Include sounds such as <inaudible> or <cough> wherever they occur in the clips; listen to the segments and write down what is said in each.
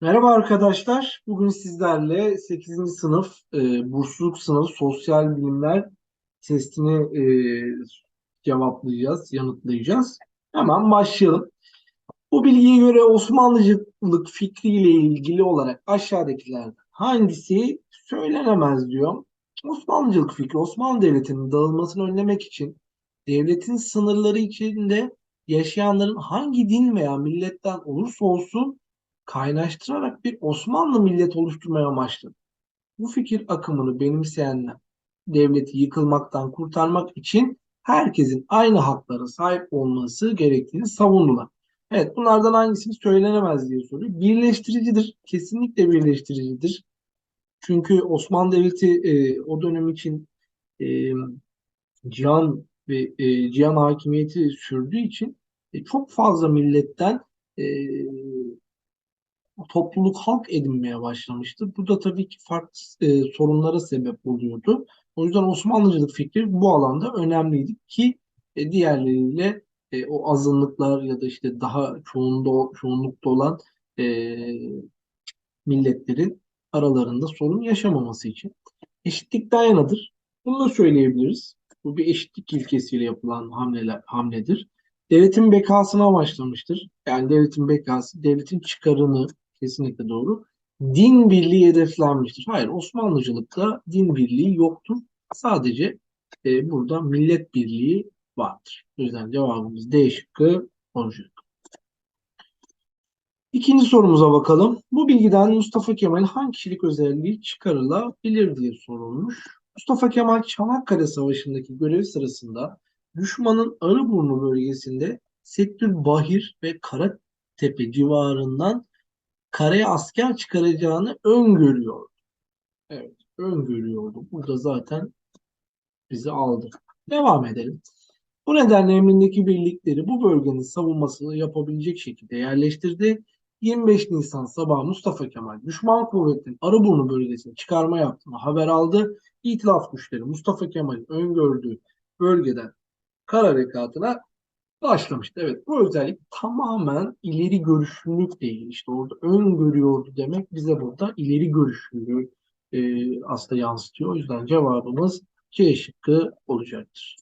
Merhaba arkadaşlar. Bugün sizlerle 8. sınıf e, bursluluk sınavı sosyal bilimler testini e, cevaplayacağız, yanıtlayacağız. Hemen başlayalım. Bu bilgiye göre Osmanlıcılık fikriyle ilgili olarak aşağıdakilerden hangisi söylenemez diyor. Osmanlıcılık fikri Osmanlı Devleti'nin dağılmasını önlemek için devletin sınırları içinde yaşayanların hangi din veya milletten olursa olsun kaynaştırarak bir Osmanlı millet oluşturmaya amaçladı. Bu fikir akımını benimseyenler devleti yıkılmaktan kurtarmak için herkesin aynı haklara sahip olması gerektiğini savundular. Evet bunlardan hangisini söylenemez diye soruyor. Birleştiricidir. Kesinlikle birleştiricidir. Çünkü Osmanlı Devleti e, o dönem için e, cihan ve e, cihan hakimiyeti sürdüğü için e, çok fazla milletten e, topluluk halk edinmeye başlamıştı. Bu da tabii ki farklı e, sorunlara sebep oluyordu. O yüzden Osmanlıcılık fikri bu alanda önemliydi ki e, diğerleriyle e, o azınlıklar ya da işte daha çoğunda, çoğunlukta olan e, milletlerin aralarında sorun yaşamaması için. Eşitlikten yanadır. Bunu da söyleyebiliriz. Bu bir eşitlik ilkesiyle yapılan hamleler, hamledir. Devletin bekasını amaçlamıştır. Yani devletin bekası, devletin çıkarını kesinlikle doğru. Din birliği hedeflenmiştir. Hayır, Osmanlıcılıkta din birliği yoktur. Sadece e, burada millet birliği vardır. O yüzden cevabımız D şıkkı olacak. İkinci sorumuza bakalım. Bu bilgiden Mustafa Kemal'in hangi kişilik özelliği çıkarılabilir diye sorulmuş. Mustafa Kemal Çanakkale Savaşı'ndaki görev sırasında düşmanın Arıburnu bölgesinde Settül Bahir ve Karatepe civarından karaya asker çıkaracağını öngörüyordu. Evet, öngörüyordu. Burada zaten bizi aldı. Devam edelim. Bu nedenle emrindeki birlikleri bu bölgenin savunmasını yapabilecek şekilde yerleştirdi. 25 Nisan sabahı Mustafa Kemal düşman kuvvetinin Arıburnu bölgesine çıkarma yaptığını haber aldı. İtilaf güçleri Mustafa Kemal'in öngördüğü bölgeden kara harekatına başlamıştı. Evet bu özellik tamamen ileri görüşlülük değil. İşte orada öngörüyordu demek bize burada ileri görüşlülüğü e, aslında yansıtıyor. O yüzden cevabımız C şıkkı olacaktır.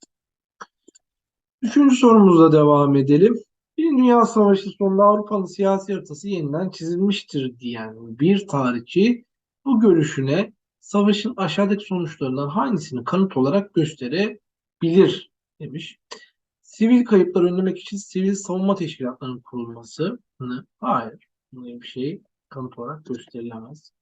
Üçüncü sorumuzla devam edelim. Birinci Dünya Savaşı sonunda Avrupa'nın siyasi haritası yeniden çizilmiştir diyen bir tarihçi bu görüşüne savaşın aşağıdaki sonuçlarından hangisini kanıt olarak gösterebilir demiş. Sivil kayıpları önlemek için sivil savunma teşkilatlarının kurulmasını hayır böyle bir şey kanıt olarak gösterilemez.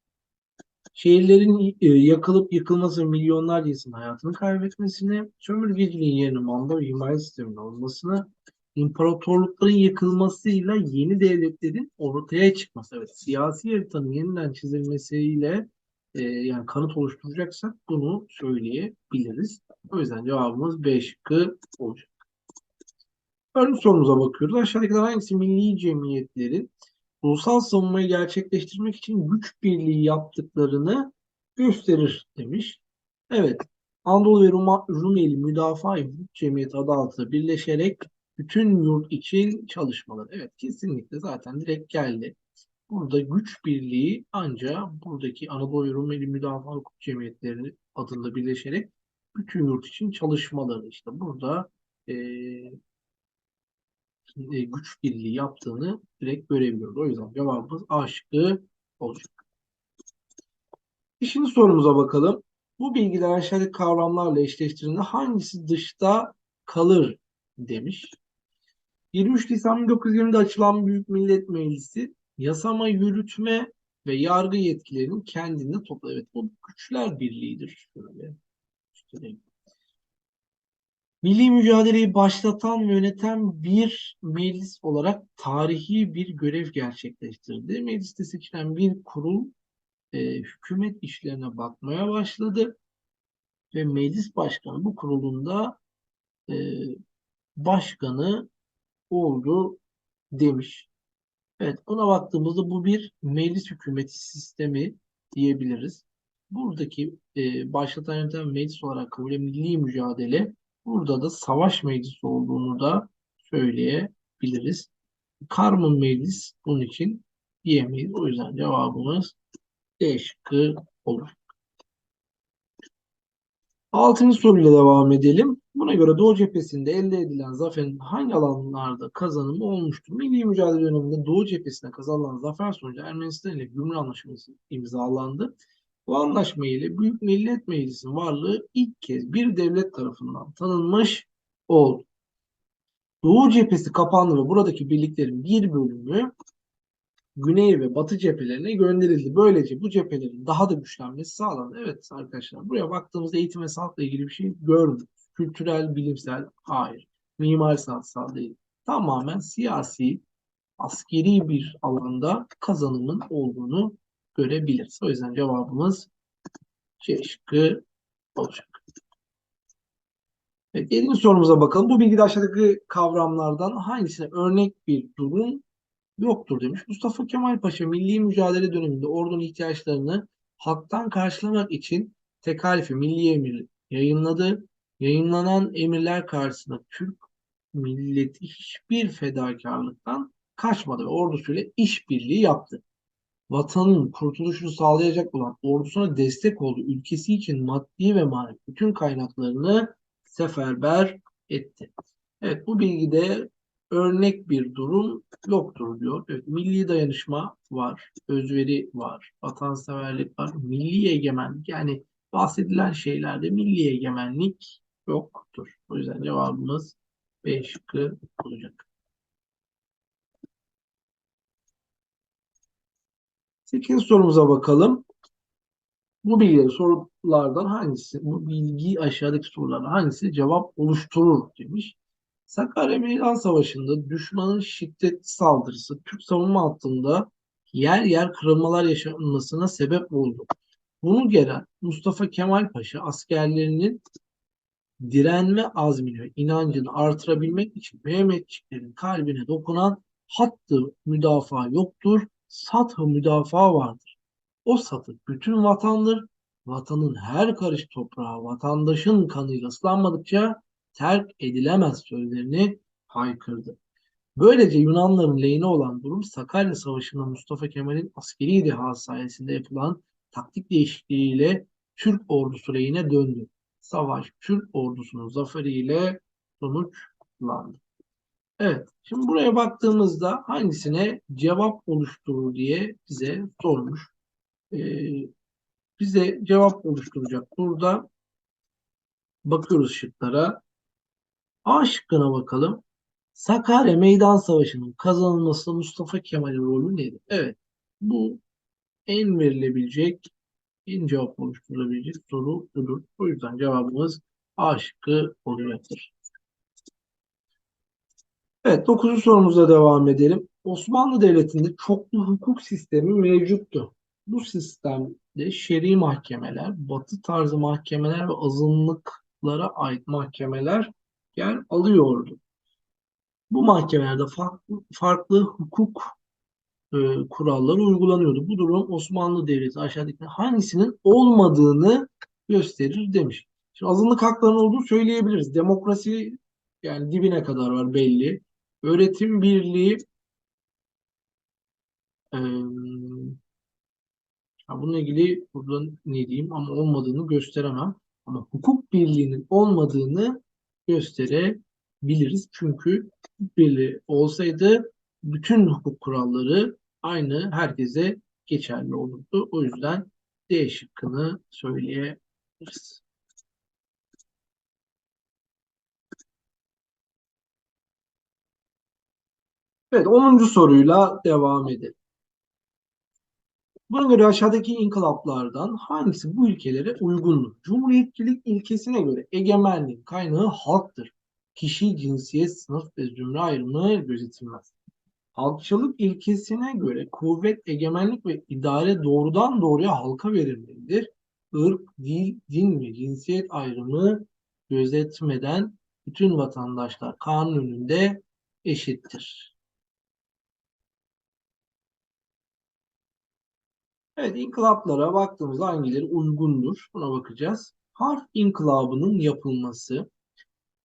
Şehirlerin e, yakılıp yıkılması milyonlarca insanın hayatını kaybetmesini, sömürgeciliğin yerine manda ve himaye sisteminin olmasını, imparatorlukların yıkılmasıyla yeni devletlerin ortaya çıkması. Evet, siyasi haritanın yeniden çizilmesiyle e, yani kanıt oluşturacaksak bunu söyleyebiliriz. O yüzden cevabımız B şıkkı olacak. Ön sorumuza bakıyoruz. Aşağıdakilerden hangisi milli cemiyetlerin ulusal savunmayı gerçekleştirmek için güç birliği yaptıklarını gösterir demiş. Evet, Anadolu ve Ruma, Rumeli Müdafaa Hukuk Cemiyeti adı altında birleşerek bütün yurt için çalışmaları. Evet, kesinlikle zaten direkt geldi. Burada güç birliği ancak buradaki Anadolu ve Rumeli Müdafaa Hukuk Cemiyetleri adında birleşerek bütün yurt için çalışmaları. İşte burada e, e, güç birliği yaptığını direkt görebiliyoruz. O yüzden cevabımız A şıkkı olacak. Şimdi sorumuza bakalım. Bu bilgiler aşağıdaki kavramlarla eşleştirildiğinde hangisi dışta kalır demiş. 23 Nisan 1920'de açılan Büyük Millet Meclisi yasama, yürütme ve yargı yetkilerinin kendinde toplar. Evet bu güçler birliğidir. Şöyle göstereyim. Milli mücadeleyi başlatan ve yöneten bir meclis olarak tarihi bir görev gerçekleştirdi. Mecliste seçilen bir kurul e, hükümet işlerine bakmaya başladı ve meclis başkanı bu kurulunda e, başkanı oldu demiş. Evet buna baktığımızda bu bir meclis hükümeti sistemi diyebiliriz. Buradaki e, başlatan yöneten meclis olarak kabul edilen milli mücadele Burada da savaş meclisi olduğunu da söyleyebiliriz. Karmın meclis bunun için diyemeyiz. O yüzden cevabımız D şıkkı olur. Altıncı soruyla devam edelim. Buna göre Doğu cephesinde elde edilen zaferin hangi alanlarda kazanımı olmuştur? Milli mücadele döneminde Doğu cephesinde kazanılan zafer sonucu Ermenistan ile Gümrük Anlaşması imzalandı. Bu anlaşma ile Büyük Millet Meclisi'nin varlığı ilk kez bir devlet tarafından tanınmış oldu. Doğu cephesi kapandı ve buradaki birliklerin bir bölümü güney ve batı cephelerine gönderildi. Böylece bu cephelerin daha da güçlenmesi sağlandı. Evet arkadaşlar buraya baktığımızda eğitim ve sanatla ilgili bir şey görmüyoruz. Kültürel, bilimsel hayır. Mimari sanatsal değil. Tamamen siyasi, askeri bir alanda kazanımın olduğunu görebiliriz. O yüzden cevabımız C şıkkı olacak. Evet, yedinci sorumuza bakalım. Bu bilgide aşağıdaki kavramlardan hangisine örnek bir durum yoktur demiş. Mustafa Kemal Paşa milli mücadele döneminde ordunun ihtiyaçlarını halktan karşılamak için tekalifi milli emir yayınladı. Yayınlanan emirler karşısında Türk milleti hiçbir fedakarlıktan kaçmadı ve ordusuyla işbirliği yaptı. Vatanın kurtuluşunu sağlayacak olan ordusuna destek oldu. Ülkesi için maddi ve manevi bütün kaynaklarını seferber etti. Evet bu bilgide örnek bir durum yoktur diyor. Evet, milli dayanışma var, özveri var, vatanseverlik var, milli egemenlik yani bahsedilen şeylerde milli egemenlik yoktur. O yüzden cevabımız B şıkkı olacak. Sekizinci sorumuza bakalım. Bu bilgileri sorulardan hangisi, bu bilgi aşağıdaki sorulardan hangisi cevap oluşturur demiş. Sakarya Meydan Savaşı'nda düşmanın şiddetli saldırısı Türk savunma hattında yer yer kırılmalar yaşanmasına sebep oldu. Bunu gelen Mustafa Kemal Paşa askerlerinin direnme azmini ve inancını artırabilmek için Mehmetçiklerin kalbine dokunan hattı müdafaa yoktur, sathı müdafaa vardır. O satı bütün vatandır, vatanın her karış toprağı vatandaşın kanıyla ıslanmadıkça terk edilemez sözlerini haykırdı. Böylece Yunanların lehine olan durum Sakarya Savaşı'nda Mustafa Kemal'in askeri dehası sayesinde yapılan taktik değişikliğiyle Türk ordusu lehine döndü. Savaş Türk ordusunun zaferiyle sonuçlandı. Evet, şimdi buraya baktığımızda hangisine cevap oluşturur diye bize sormuş. Ee, bize cevap oluşturacak. Burada bakıyoruz şıklara. A şıkkına bakalım. Sakarya Meydan Savaşı'nın kazanılmasında Mustafa Kemal'in rolü nedir? Evet, bu en verilebilecek, en cevap oluşturulabilecek soru budur. O yüzden cevabımız A şıkkı olacaktır. Evet, dokuzuncu sorumuza devam edelim. Osmanlı Devleti'nde çoklu hukuk sistemi mevcuttu. Bu sistemde şer'i mahkemeler, batı tarzı mahkemeler ve azınlıklara ait mahkemeler yer alıyordu. Bu mahkemelerde farklı, farklı hukuk e, kuralları uygulanıyordu. Bu durum Osmanlı Devleti aşağıdaki hangisinin olmadığını gösterir demiş. Şimdi azınlık haklarının olduğunu söyleyebiliriz. Demokrasi yani dibine kadar var belli. Öğretim birliği e, bununla ilgili burada ne diyeyim ama olmadığını gösteremem. Ama hukuk birliğinin olmadığını gösterebiliriz. Çünkü hukuk birliği olsaydı bütün hukuk kuralları aynı herkese geçerli olurdu. O yüzden D şıkkını söyleyebiliriz. Evet 10. soruyla devam edelim. Buna göre aşağıdaki inkılaplardan hangisi bu ilkelere uygundur? Cumhuriyetçilik ilkesine göre egemenlik kaynağı halktır. Kişi, cinsiyet, sınıf ve zümre ayrımı gözetilmez. Halkçılık ilkesine göre kuvvet, egemenlik ve idare doğrudan doğruya halka verilmelidir. Irk, dil, din ve cinsiyet ayrımı gözetmeden bütün vatandaşlar kanun önünde eşittir. Evet, inkılaplara baktığımızda hangileri uygundur? Buna bakacağız. Harf inkılabının yapılması,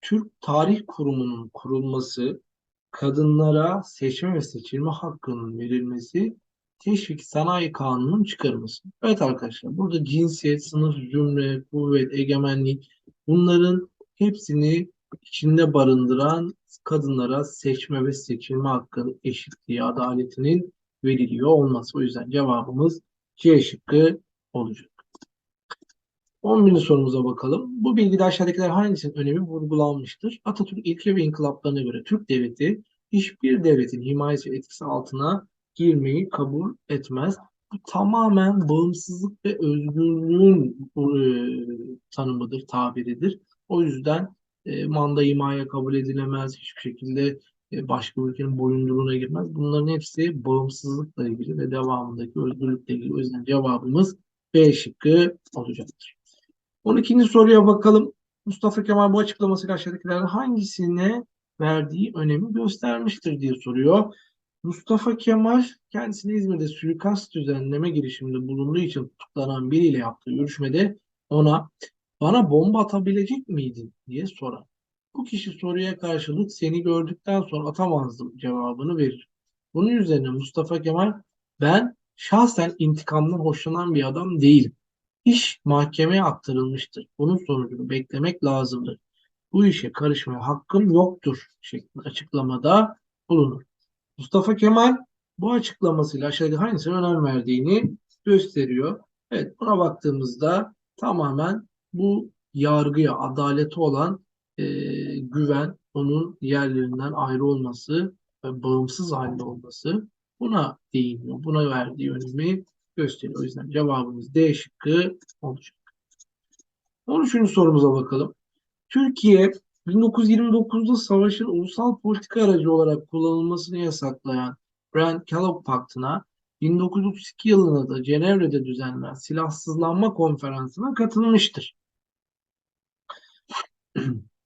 Türk Tarih Kurumu'nun kurulması, kadınlara seçme ve seçilme hakkının verilmesi, Teşvik Sanayi Kanunu'nun çıkarılması. Evet arkadaşlar burada cinsiyet, sınıf, zümre, kuvvet, egemenlik bunların hepsini içinde barındıran kadınlara seçme ve seçilme hakkının eşitliği, adaletinin veriliyor olması. O yüzden cevabımız C şıkkı olacak. 11. sorumuza bakalım. Bu bilgide aşağıdakiler hangisinin önemi vurgulanmıştır? Atatürk ilke ve inkılaplarına göre Türk devleti hiçbir devletin himayesi ve etkisi altına girmeyi kabul etmez. Bu tamamen bağımsızlık ve özgürlüğün e, tanımıdır, tabiridir. O yüzden e, manda himaya kabul edilemez, hiçbir şekilde başka ülkenin boyunduruğuna girmez. Bunların hepsi bağımsızlıkla ilgili ve devamındaki özgürlükle ilgili. O yüzden cevabımız B şıkkı olacaktır. 12. soruya bakalım. Mustafa Kemal bu açıklamasıyla aşağıdakilerden hangisine verdiği önemi göstermiştir diye soruyor. Mustafa Kemal kendisine İzmir'de suikast düzenleme girişiminde bulunduğu için tutuklanan biriyle yaptığı görüşmede ona bana bomba atabilecek miydin diye sorar. Bu kişi soruya karşılık seni gördükten sonra atamazdım cevabını verir. Bunun üzerine Mustafa Kemal ben şahsen intikamdan hoşlanan bir adam değilim. İş mahkemeye aktarılmıştır. Bunun sonucunu beklemek lazımdır. Bu işe karışmaya hakkım yoktur şeklinde açıklamada bulunur. Mustafa Kemal bu açıklamasıyla aşağıdaki hangisine önem verdiğini gösteriyor. Evet buna baktığımızda tamamen bu yargıya, adalete olan e, güven, onun diğerlerinden ayrı olması ve bağımsız halde olması buna değiniyor. Buna verdiği önemi gösteriyor. O yüzden cevabımız D şıkkı olacak. 13. sorumuza bakalım. Türkiye 1929'da savaşın ulusal politika aracı olarak kullanılmasını yasaklayan Brand-Kellogg Paktı'na 1932 yılında da Cenevre'de düzenlenen silahsızlanma konferansına katılmıştır. <clears throat>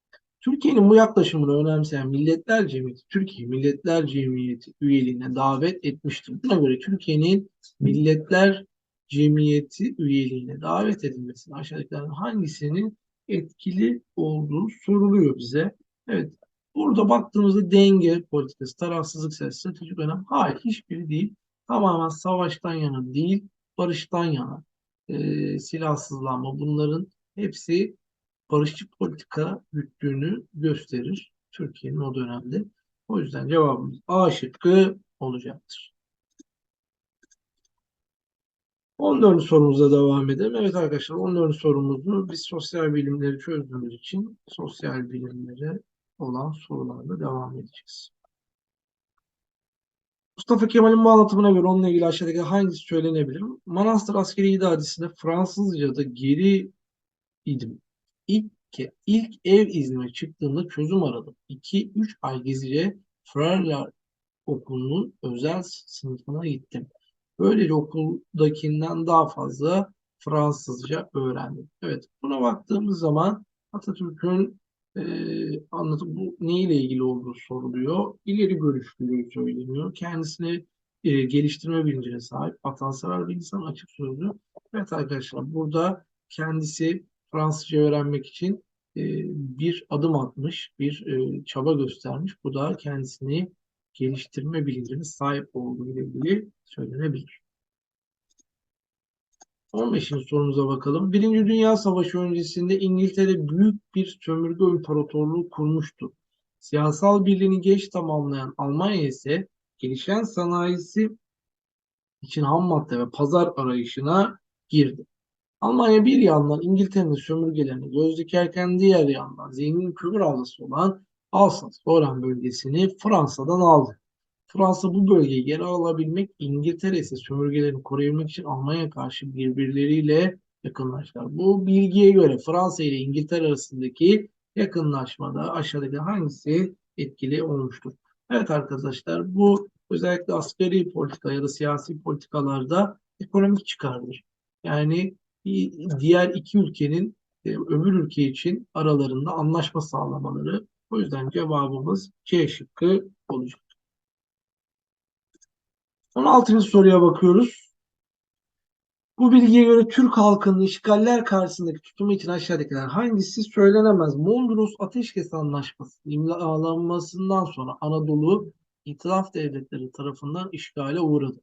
Türkiye'nin bu yaklaşımını önemseyen Milletler Cemiyeti, Türkiye Milletler Cemiyeti üyeliğine davet etmiştir. Buna göre Türkiye'nin Milletler Cemiyeti üyeliğine davet edilmesinin aşağıdakilerden hangisinin etkili olduğu soruluyor bize. Evet, burada baktığımızda denge politikası, tarafsızlık, stratejik önem, hayır hiçbiri değil. Tamamen savaştan yana değil, barıştan yana. E, silahsızlanma bunların hepsi barışçı politika güttüğünü gösterir Türkiye'nin o dönemde. O yüzden cevabımız A şıkkı olacaktır. 14. sorumuza devam edelim. Evet arkadaşlar 14. sorumuzu biz sosyal bilimleri çözdüğümüz için sosyal bilimlere olan sorularla devam edeceğiz. Mustafa Kemal'in bu anlatımına göre onunla ilgili aşağıdaki hangisi söylenebilir? Manastır askeri idaresinde Fransızca'da geri idim. İlk, ilk ev iznime çıktığımda çözüm aradım. 2-3 ay gizlice Frerler okulunun özel sınıfına gittim. Böylece okuldakinden daha fazla Fransızca öğrendim. Evet, buna baktığımız zaman Atatürk'ün e, anlatım bu neyle ilgili olduğu soruluyor. İleri görüşlülüğü söyleniyor. Kendisini e, geliştirme bilincine sahip, vatansever bir insan açık sözlü. Evet arkadaşlar burada kendisi Fransızca öğrenmek için e, bir adım atmış, bir e, çaba göstermiş. Bu da kendisini geliştirme bilincine sahip olduğu ile ilgili söylenebilir. 15. sorumuza bakalım. Birinci Dünya Savaşı öncesinde İngiltere büyük bir sömürge imparatorluğu kurmuştu. Siyasal birliğini geç tamamlayan Almanya ise gelişen sanayisi için ham madde ve pazar arayışına girdi. Almanya bir yandan İngiltere'nin sömürgelerini göz dikerken diğer yandan zengin kömür avlısı olan Alsas-Lorraine bölgesini Fransa'dan aldı. Fransa bu bölgeyi geri alabilmek, İngiltere ise sömürgelerini koruyabilmek için Almanya karşı birbirleriyle yakınlaştılar. Bu bilgiye göre Fransa ile İngiltere arasındaki yakınlaşmada aşağıdaki hangisi etkili olmuştur? Evet arkadaşlar bu özellikle asgari politika ya da siyasi politikalarda ekonomik çıkardır. Yani diğer iki ülkenin e, öbür ülke için aralarında anlaşma sağlamaları. O yüzden cevabımız C şıkkı olacak. 16. soruya bakıyoruz. Bu bilgiye göre Türk halkının işgaller karşısındaki tutumu için aşağıdakiler hangisi söylenemez? Mondros Ateşkes Anlaşması imzalanmasından sonra Anadolu İtilaf Devletleri tarafından işgale uğradı.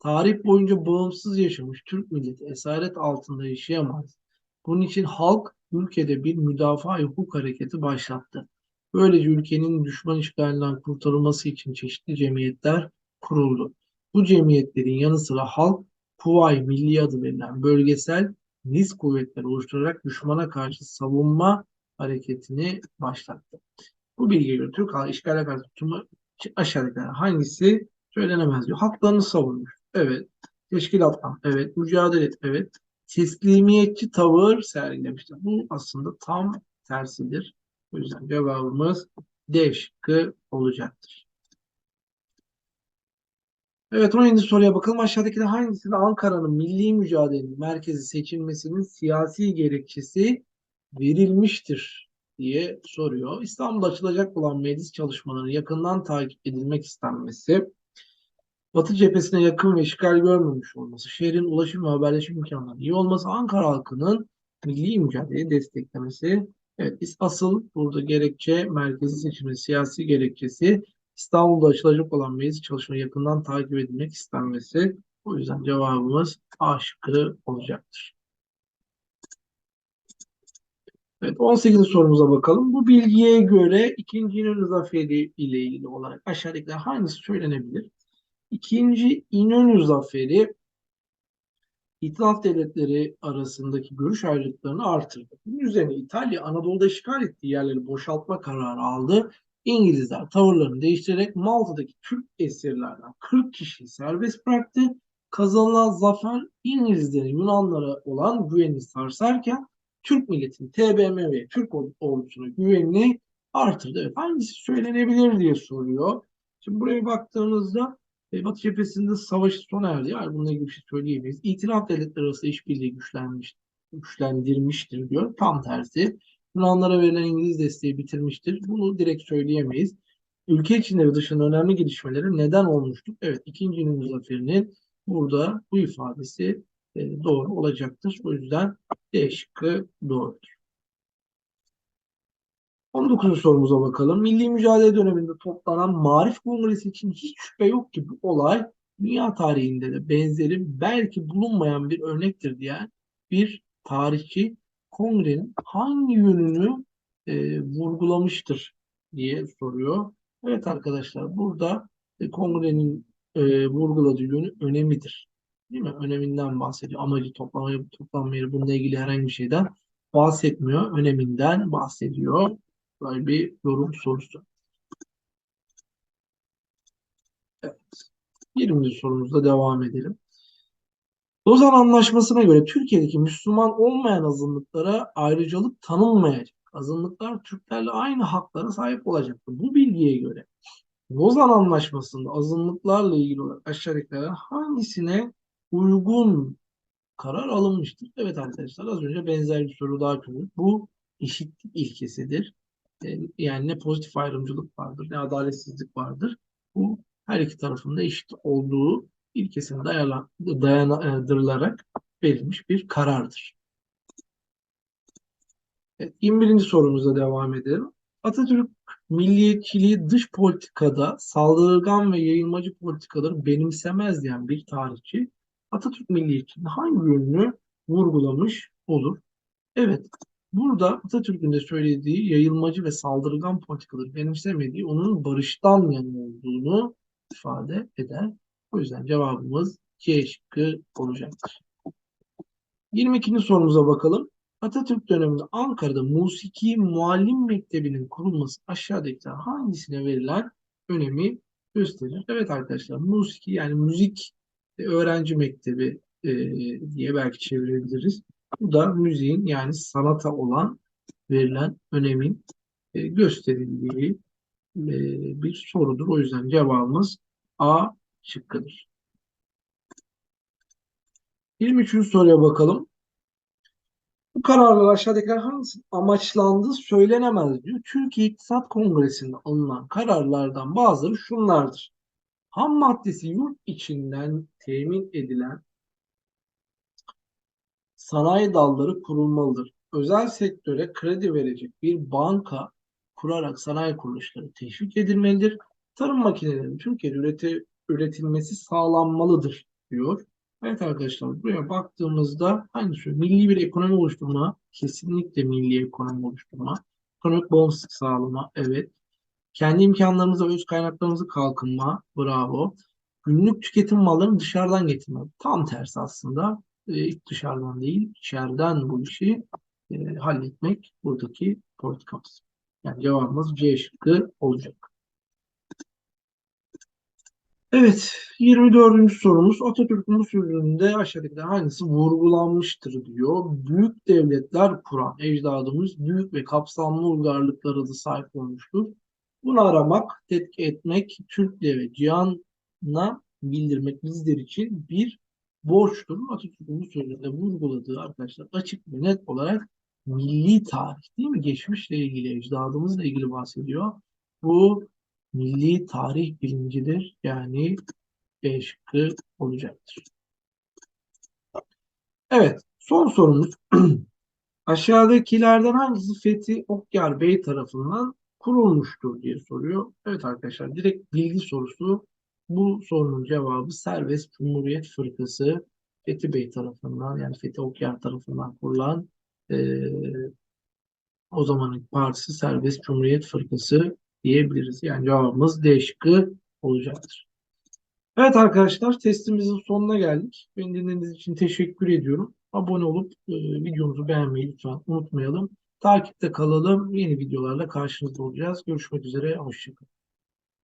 Tarih boyunca bağımsız yaşamış Türk milleti esaret altında yaşayamaz. Bunun için halk ülkede bir müdafaa hukuk hareketi başlattı. Böylece ülkenin düşman işgalinden kurtarılması için çeşitli cemiyetler kuruldu. Bu cemiyetlerin yanı sıra halk Kuvayi Milli adı verilen bölgesel niz kuvvetler oluşturarak düşmana karşı savunma hareketini başlattı. Bu bilgiye Türk halkı işgale karşı tutumu aşağıdakilerden hangisi söylenemez diyor. Haklarını savunmuş. Evet. Teşkilatlan. Evet. Mücadele et. Evet. Teslimiyetçi tavır sergilemiştir. Bu aslında tam tersidir. O yüzden cevabımız D şıkkı olacaktır. Evet 17. soruya bakalım. Aşağıdakiler hangisinde Ankara'nın milli mücadelenin merkezi seçilmesinin siyasi gerekçesi verilmiştir diye soruyor. İstanbul'da açılacak olan meclis çalışmaları yakından takip edilmek istenmesi, Batı cephesine yakın ve işgal görmemiş olması, şehrin ulaşım ve haberleşim imkanlarının iyi olması, Ankara halkının milli mücadeleyi desteklemesi. Evet, biz asıl burada gerekçe merkezi seçilmesi, siyasi gerekçesi İstanbul'da açılacak olan meclis çalışmaları yakından takip edilmek istenmesi. O yüzden cevabımız A şıkkı olacaktır. Evet, 18. sorumuza bakalım. Bu bilgiye göre 2. İnönü Zaferi ile ilgili olarak aşağıdakiler hangisi söylenebilir? İkinci İnönü Zaferi İtilaf devletleri arasındaki görüş ayrılıklarını artırdı. Bunun üzerine İtalya Anadolu'da işgal ettiği yerleri boşaltma kararı aldı. İngilizler tavırlarını değiştirerek Malta'daki Türk esirlerden 40 kişiyi serbest bıraktı. Kazanılan zafer İngilizlerin Yunanlara olan güvenini sarsarken Türk milletinin TBMM ve Türk ordusuna güvenini artırdı. Hangisi söylenebilir diye soruyor. Şimdi buraya baktığınızda e, Batı cephesinde savaş sona erdi. Yani bununla ilgili bir şey söyleyemeyiz. İtilaf devletleri arası işbirliği güçlenmiş, güçlendirmiştir diyor. Tam tersi. Yunanlara verilen İngiliz desteği bitirmiştir. Bunu direkt söyleyemeyiz. Ülke içinde ve dışında önemli gelişmeleri neden olmuştur? Evet, ikinci İnönü Zaferi'nin burada bu ifadesi e, doğru olacaktır. O yüzden D şıkkı doğrudur. 19. sorumuza bakalım. Milli mücadele döneminde toplanan Marif Kongresi için hiç şüphe yok ki bu olay dünya tarihinde de benzeri belki bulunmayan bir örnektir diyen bir tarihçi kongrenin hangi yönünü e, vurgulamıştır diye soruyor. Evet arkadaşlar burada e, kongrenin e, vurguladığı yönü önemidir. Değil mi? Öneminden bahsediyor. Amacı toplamayı, toplanma yeri bununla ilgili herhangi bir şeyden bahsetmiyor. Öneminden bahsediyor. Böyle bir yorum sorusu. Evet. 20. sorumuzda devam edelim. Lozan Anlaşması'na göre Türkiye'deki Müslüman olmayan azınlıklara ayrıcalık tanınmayacak. Azınlıklar Türklerle aynı haklara sahip olacaktır. Bu bilgiye göre Lozan Anlaşması'nda azınlıklarla ilgili olarak aşağıdakilerden hangisine uygun karar alınmıştır? Evet arkadaşlar az önce benzer bir soru daha çözdük. Bu eşitlik ilkesidir. E, yani ne pozitif ayrımcılık vardır ne adaletsizlik vardır. Bu her iki tarafında eşit olduğu ilkesine dayandırılarak verilmiş bir karardır. Evet, 21. sorumuza devam edelim. Atatürk milliyetçiliği dış politikada saldırgan ve yayılmacı politikaları benimsemez diyen bir tarihçi Atatürk milliyetçiliğinin hangi yönünü vurgulamış olur? Evet, burada Atatürk'ün de söylediği yayılmacı ve saldırgan politikaları benimsemediği onun barıştan yana olduğunu ifade eder. O yüzden cevabımız C şıkkı olacaktır. 22. sorumuza bakalım. Atatürk döneminde Ankara'da musiki muallim mektebinin kurulması aşağıdakiler hangisine verilen önemi gösterir? Evet arkadaşlar musiki yani müzik öğrenci mektebi e, diye belki çevirebiliriz. Bu da müziğin yani sanata olan verilen önemin e, gösterildiği e, bir sorudur. O yüzden cevabımız A şıkkıdır. 23. soruya bakalım. Bu kararlar aşağıdakiler hangisi amaçlandığı söylenemez diyor. Türkiye İktisat Kongresi'nde alınan kararlardan bazıları şunlardır. Ham maddesi yurt içinden temin edilen sanayi dalları kurulmalıdır. Özel sektöre kredi verecek bir banka kurarak sanayi kuruluşları teşvik edilmelidir. Tarım makinelerinin Türkiye'de üreti, üretilmesi sağlanmalıdır diyor. Evet arkadaşlar buraya baktığımızda hangisi? Milli bir ekonomi oluşturma. Kesinlikle milli ekonomi oluşturma. Ekonomik bağımsızlık sağlama. Evet. Kendi imkanlarımızla öz kaynaklarımızı kalkınma. Bravo. Günlük tüketim mallarını dışarıdan getirme. Tam tersi aslında. Ee, dışarıdan değil, içeriden bu işi e, halletmek buradaki politikamız. Yani cevabımız C şıkkı olacak. Evet, 24. sorumuz Atatürk'ün bu sözünde aşağıdakilerden hangisi vurgulanmıştır diyor. Büyük devletler kuran ecdadımız büyük ve kapsamlı uygarlıklara da sahip olmuştur. Bunu aramak, tetkik etmek, Türkiye ve cihana bildirmek bizler için bir borçtur. Atatürk'ün bu sözünde vurguladığı arkadaşlar açık ve net olarak milli tarih değil mi? Geçmişle ilgili, ecdadımızla ilgili bahsediyor. Bu milli tarih bilincidir. Yani B şıkkı olacaktır. Evet, son sorumuz. <clears throat> Aşağıdakilerden hangisi Fethi Okyar Bey tarafından kurulmuştur diye soruyor. Evet arkadaşlar, direkt bilgi sorusu. Bu sorunun cevabı Serbest Cumhuriyet Fırkası Fethi Bey tarafından yani Fethi Okyar tarafından kurulan eee o zamanın partisi Serbest Cumhuriyet Fırkası diyebiliriz. Yani cevabımız D şıkkı olacaktır. Evet arkadaşlar testimizin sonuna geldik. Beni dinlediğiniz için teşekkür ediyorum. Abone olup e, videomuzu beğenmeyi lütfen unutmayalım. Takipte kalalım. Yeni videolarla karşınızda olacağız. Görüşmek üzere. Hoşçakalın.